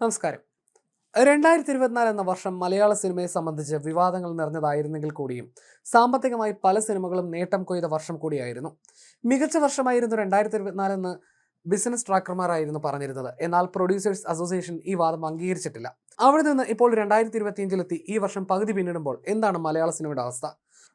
നമസ്കാരം. രണ്ടായിരത്തി ഇരുപത്തിനാല് എന്ന വർഷം മലയാള സിനിമയെ സംബന്ധിച്ച് വിവാദങ്ങൾ നിറഞ്ഞതായിരുന്നെങ്കിൽ കൂടിയും സാമ്പത്തികമായി പല സിനിമകളും നേട്ടം കൊയ്ത വർഷം കൂടിയായിരുന്നു. മികച്ച വർഷമായിരുന്നു രണ്ടായിരത്തി ഇരുപത്തിനാലെന്ന് ബിസിനസ് ട്രാക്കർമാരായിരുന്നു പറഞ്ഞിരുന്നത്. എന്നാൽ പ്രൊഡ്യൂസേഴ്സ് അസോസിയേഷൻ ഈ വാദം അംഗീകരിച്ചിട്ടില്ല. അവിടെ നിന്ന് ഇപ്പോൾ രണ്ടായിരത്തി ഇരുപത്തിയഞ്ചിലെത്തി ഈ വർഷം പകുതി പിന്നിടുമ്പോൾ എന്താണ് മലയാള സിനിമയുടെ അവസ്ഥ?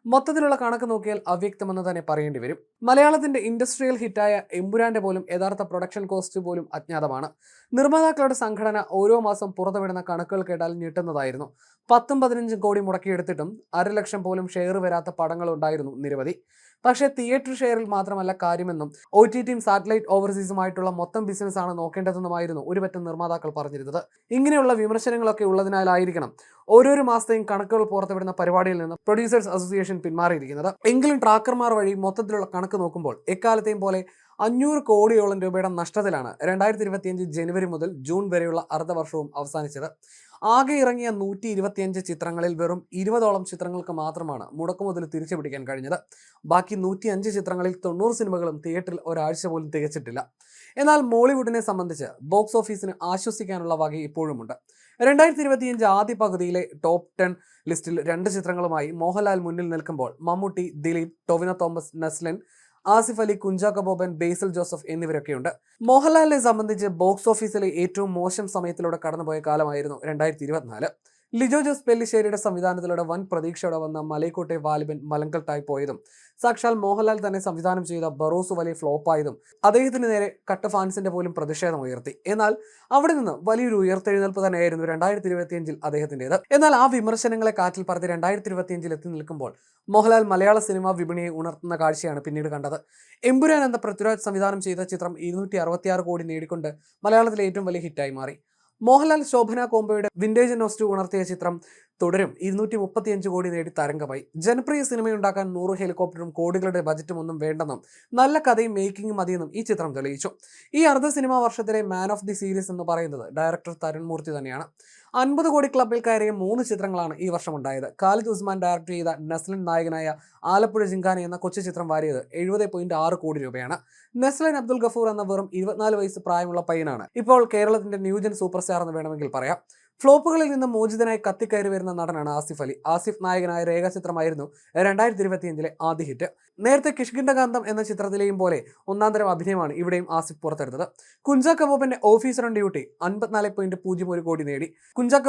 മൊത്തത്തിലുള്ള കണക്ക് നോക്കിയാൽ അവ്യക്തമെന്ന് തന്നെ പറയേണ്ടി വരും. മലയാളത്തിന്റെ ഇൻഡസ്ട്രിയൽ ഹിറ്റായ എമ്പുരാന്റെ പോലും യഥാർത്ഥ പ്രൊഡക്ഷൻ കോസ്റ്റ് പോലും അജ്ഞാതമാണ്. നിർമ്മാതാക്കളുടെ സംഘടന ഓരോ മാസം പുറത്തുവിടുന്ന കണക്കുകൾ കേട്ടാൽ ഞെട്ടുന്നതായിരുന്നു. പത്തും പതിനഞ്ചും കോടി മുടക്കിയെടുത്തിട്ടും അരലക്ഷം പോലും ഷെയർ വരാത്ത പടങ്ങൾ ഉണ്ടായിരുന്നു നിരവധി. പക്ഷേ തിയേറ്റർ ഷെയറിൽ മാത്രമല്ല കാര്യമെന്നും ഒ ടി ടിയും സാറ്റലൈറ്റ് ഓവർസീസുമായിട്ടുള്ള മൊത്തം ബിസിനസ് ആണ് നോക്കേണ്ടതെന്നുമായിരുന്നു ഒരുപറ്റം നിർമ്മാതാക്കൾ പറഞ്ഞിരുന്നത്. ഇങ്ങനെയുള്ള വിമർശനങ്ങളൊക്കെ ഉള്ളതിനാലായിരിക്കണം ഓരോരോ മാസത്തെയും കണക്കുകൾ പുറത്തുവിടുന്ന പരിപാടിയിൽ നിന്ന് പ്രൊഡ്യൂസേഴ്സ് അസോസിയേഷൻ പിന്മാറിയിരിക്കുന്നത്. എങ്കിലും ട്രാക്കർമാർ വഴി മൊത്തത്തിലുള്ള കണക്ക് നോക്കുമ്പോൾ എക്കാലത്തെയും പോലെ അഞ്ഞൂറ് കോടിയോളം രൂപയുടെ നഷ്ടത്തിലാണ് രണ്ടായിരത്തി ജനുവരി മുതൽ ജൂൺ വരെയുള്ള അർദ്ധവർഷവും അവസാനിച്ചത്. ആകെ ഇറങ്ങിയ നൂറ്റി ഇരുപത്തിയഞ്ച് ചിത്രങ്ങളിൽ വെറും ഇരുപതോളം ചിത്രങ്ങൾക്ക് മാത്രമാണ് മുടക്കുമുതൽ തിരിച്ചു പിടിക്കാൻ കഴിഞ്ഞത്. ബാക്കി നൂറ്റി അഞ്ച് ചിത്രങ്ങളിൽ തൊണ്ണൂറ് സിനിമകളും തിയേറ്ററിൽ ഒരാഴ്ച പോലും തികച്ചിട്ടില്ല. എന്നാൽ മോളിവുഡിനെ സംബന്ധിച്ച് ബോക്സ് ഓഫീസിന് ആശ്വസിക്കാനുള്ള വക ഇപ്പോഴുമുണ്ട്. രണ്ടായിരത്തി ഇരുപത്തിയഞ്ച് ആദ്യ പകുതിയിലെ ടോപ്പ് ടെൻ ലിസ്റ്റിൽ രണ്ട് ചിത്രങ്ങളുമായി മോഹൻലാൽ മുന്നിൽ നിൽക്കുമ്പോൾ മമ്മൂട്ടി ദിലീപ് ടൊവിനോ തോമസ് നെസ്ലിൻ ആസിഫ് അലി കുഞ്ചാക്ക ബോബൻ ബേസിൽ ജോസഫ് എന്നിവരൊക്കെയുണ്ട്. മോഹൻലാലിനെ സംബന്ധിച്ച് ബോക്സ് ഓഫീസിലെ ഏറ്റവും മോശം സമയത്തിലൂടെ കടന്നുപോയ കാലമായിരുന്നു രണ്ടായിരത്തി ഇരുപത്തിനാല്. ലിജോ ജോസ് പെല്ലിശ്ശേരിയുടെ സംവിധാനത്തിലൂടെ വൻ പ്രതീക്ഷയോടെ വന്ന മലൈക്കോട്ടെ വാലിബൻ മലങ്കൽട്ടായി പോയതും സാക്ഷാൽ മോഹൻലാൽ തന്നെ സംവിധാനം ചെയ്ത ബറോസ് വലിയ ഫ്ലോപ്പായതും അദ്ദേഹത്തിന് നേരെ കട്ട് ഫാൻസിന്റെ പോലും പ്രതിഷേധം ഉയർത്തി. എന്നാൽ അവിടെ നിന്ന് വലിയൊരു ഉയർത്തെഴുന്നേൽപ്പ് തന്നെയായിരുന്നു രണ്ടായിരത്തി ഇരുപത്തിയഞ്ചിൽ അദ്ദേഹത്തിന്റെത്. എന്നാൽ ആ വിമർശനങ്ങളെ കാറ്റിൽ പറത്തി രണ്ടായിരത്തി ഇരുപത്തിയഞ്ചിൽ എത്തി നിൽക്കുമ്പോൾ മോഹൻലാൽ മലയാള സിനിമാ വിപണിയെ ഉണർത്തുന്ന കാഴ്ചയാണ് പിന്നീട് കണ്ടത്. എമ്പുരാൻ എന്ന പൃഥ്വിരാജ് സംവിധാനം ചെയ്ത ചിത്രം ഇരുന്നൂറ്റി കോടി നേടിക്കൊണ്ട് മലയാളത്തിലെ ഏറ്റവും വലിയ ഹിറ്റായി മാറി. മോഹൻലാൽ ശോഭന കോംബോയുടെ വിന്റേജ് നോസ്റ്റു ഉണർത്തിയ ചിത്രം തുടരും. ഇരുന്നൂറ്റി മുപ്പത്തിയഞ്ച് കോടി നേടി തരംഗമായി. ജനപ്രിയ സിനിമയുണ്ടാക്കാൻ നൂറ് ഹെലികോപ്റ്ററും കോടികളുടെ ബജറ്റും ഒന്നും വേണ്ടെന്നും നല്ല കഥയും മേക്കിംഗും മതിയെന്നും ഈ ചിത്രം തെളിയിച്ചു. ഈ അർദ്ധ സിനിമാ വർഷത്തിലെ മാൻ ഓഫ് ദി സീരീസ് എന്ന് പറയുന്നത് ഡയറക്ടർ തരുൺ മൂർത്തി തന്നെയാണ്. അൻപത് കോടി ക്ലബിൽ കയറിയ മൂന്ന് ചിത്രങ്ങളാണ് ഈ വർഷം ഉണ്ടായത് ഖാലിദ് ഉസ്മാൻ ഡയറക്ട് ചെയ്ത നസ്ലിൻ നായകനായ ആലപ്പുഴ ജിങ്കാന എന്ന കൊച്ചു ചിത്രം വാരിയത് എഴുപത് പോയിന്റ് ആറ് കോടി രൂപയാണ്. നസ്ലിൻ അബ്ദുൽ ഗഫൂർ എന്ന വെറും ഇരുപത്തിനാല് വയസ്സ് പ്രായമുള്ള പയ്യനാണ്. ഇപ്പോൾ കേരളത്തിന്റെ ന്യൂജൻ സൂപ്പർ സ്റ്റാർ എന്ന് വേണമെങ്കിൽ പറയാം. ഫ്ലോപ്പുകളിൽ നിന്ന് മോചിതനായി കത്തിക്കയറി വരുന്ന നടനാണ് ആസിഫ് അലി. ആസിഫ് നായകനായ രേഖാചിത്രമായിരുന്നു രണ്ടായിരത്തി ഇരുപത്തിയഞ്ചിലെ ആദ്യ ഹിറ്റ്. നേരത്തെ കിഷ്കിണ്ടകാന്തം എന്ന ചിത്രത്തിലെയും പോലെ ഒന്നാം തരം അഭിനയമാണ് ഇവിടെയും ആസിഫ് പുറത്തെടുത്തത്. കുഞ്ചാ ഓഫീസർ ഓൺ ഡ്യൂട്ടി അൻപത്തിനാല് പോയിന്റ് പൂജ്യം ഒരു കോടി നേടി. കുഞ്ചാ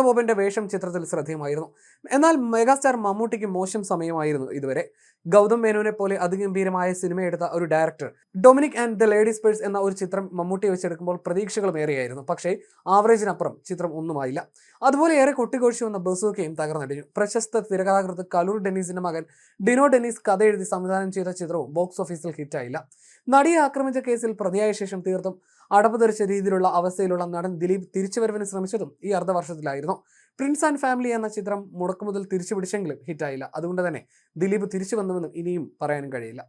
വേഷം ചിത്രത്തിൽ ശ്രദ്ധേയമായിരുന്നു. എന്നാൽ മെഗാസ്റ്റാർ മമ്മൂട്ടിക്ക് മോശം സമയമായിരുന്നു ഇതുവരെ. ഗൗതം മേനോനെ പോലെ അതിഗംഭീരമായ സിനിമ എടുത്ത ഒരു director Dominic and the ladies purse എന്ന ഒരു ചിത്രം മമ്മൂട്ടി വെച്ചെടുക്കുമ്പോൾ പ്രതീക്ഷകളും ഏറെയായിരുന്നു. പക്ഷേ ആവറേജിനപ്പുറം ചിത്രം ഒന്നുമായില്ല. അതുപോലെ ഏറെ കൊട്ടിക്കോഴ്ച വന്ന ബസൂക്കയും തകർന്നടിഞ്ഞു പ്രശസ്ത തിരകഥാകൃത്ത് കലൂർ ഡെന്നീസിന്റെ മകൻ ഡിനോ ഡെന്നീസ് കഥ എഴുതി സംവിധാനം ചെയ്ത ചിത്രവും ബോക്സ് ഓഫീസിൽ ഹിറ്റായില്ല. നടിയെ ആക്രമിച്ച കേസിൽ പ്രതിയായ ശേഷം തീർത്തും അടപ്പ് തെറിച്ച രീതിയിലുള്ള അവസ്ഥയിലുള്ള നടൻ ദിലീപ് തിരിച്ചുവരവിന് ശ്രമിച്ചതും ഈ അർദ്ധവർഷത്തിലായിരുന്നു. പ്രിൻസ് ആൻഡ് ഫാമിലി എന്ന ചിത്രം മുടക്കുമുതൽ തിരിച്ചുപിടിച്ചെങ്കിലും ഹിറ്റായില്ല. അതുകൊണ്ട് തന്നെ ദിലീപ് തിരിച്ചു വന്നുവെന്നും ഇനിയും പറയാനും കഴിയില്ല.